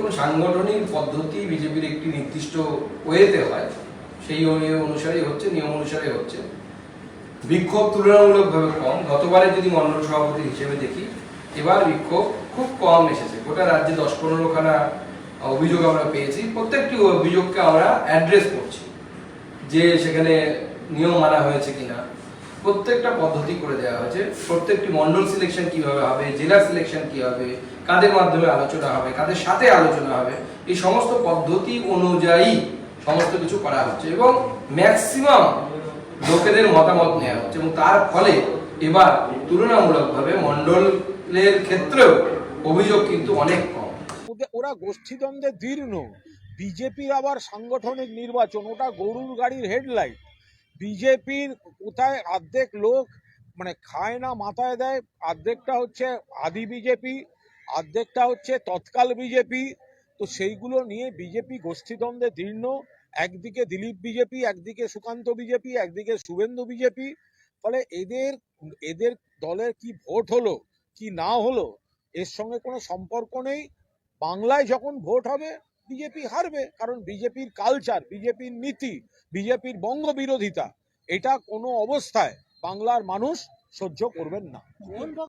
দেখুন সাংগঠনিক পদ্ধতি বিজেপির একটি নির্দিষ্ট ওয়েতে হয়, সেই ওয়ে অনুসারেই হচ্ছে, নিয়ম অনুসারে হচ্ছে। বিক্ষোভ তুলনামূলকভাবে কম। গতবারে যদি মন্ডল সভাপতি হিসেবে দেখি, এবার বিক্ষোভ খুব কম এসেছে। গোটা রাজ্যে দশ পনেরোখানা অভিযোগ আমরা পেয়েছি। প্রত্যেকটি অভিযোগকে আমরা অ্যাড্রেস করছি যে সেখানে নিয়ম মানা হয়েছে কিনা। প্রত্যেকটা পদ্ধতি করে দেওয়া হয়েছে। প্রত্যেকটি মন্ডল সিলেকশন কীভাবে হবে, জেলা সিলেকশন কি হবে, কাদের মাধ্যমে আলোচনা হবে, কাদের সাথে আলোচনা হবে, এই সমস্ত পদ্ধতি অনুযায়ী সমস্ত কিছু করা হচ্ছে এবং ম্যাক্সিমাম লোকেদের মতামত নেওয়া হচ্ছে এবং তার ফলে এবার তুলনামূলকভাবে মন্ডলের ক্ষেত্রেও অভিযোগ কিন্তু অনেক কম। ওরা গোষ্ঠীদ্বন্দ্বে দীর্ণ। বিজেপির আবার সাংগঠনিক নির্বাচন, ওটা গরুর গাড়ির হেডলাইট বিজেপির কোথায় অর্ধেক লোক মানে খায় না, মাথায় দেয়, অর্ধেকটা হচ্ছে আদি বিজেপি, অর্ধেকটা হচ্ছে তৎকাল বিজেপি। তো সেইগুলো নিয়ে বিজেপি গোষ্ঠীদ্বন্দ্বে দীর্ণ। একদিকে দিলীপ বিজেপি, একদিকে সুকান্ত বিজেপি, একদিকে শুভেন্দু বিজেপি। ফলে এদের এদের দলের কি ভোট হলো, কি না হলো, এর সঙ্গে কোনো সম্পর্ক নেই। বাংলায় যখন ভোট হবে বিজেপি হারবে কারণ বিজেপির কালচার বিজেপির নীতি বিজেপির বঙ্গ বিরোধিতা এটা কোনো অবস্থায় বাংলার মানুষ সহ্য করবেন না।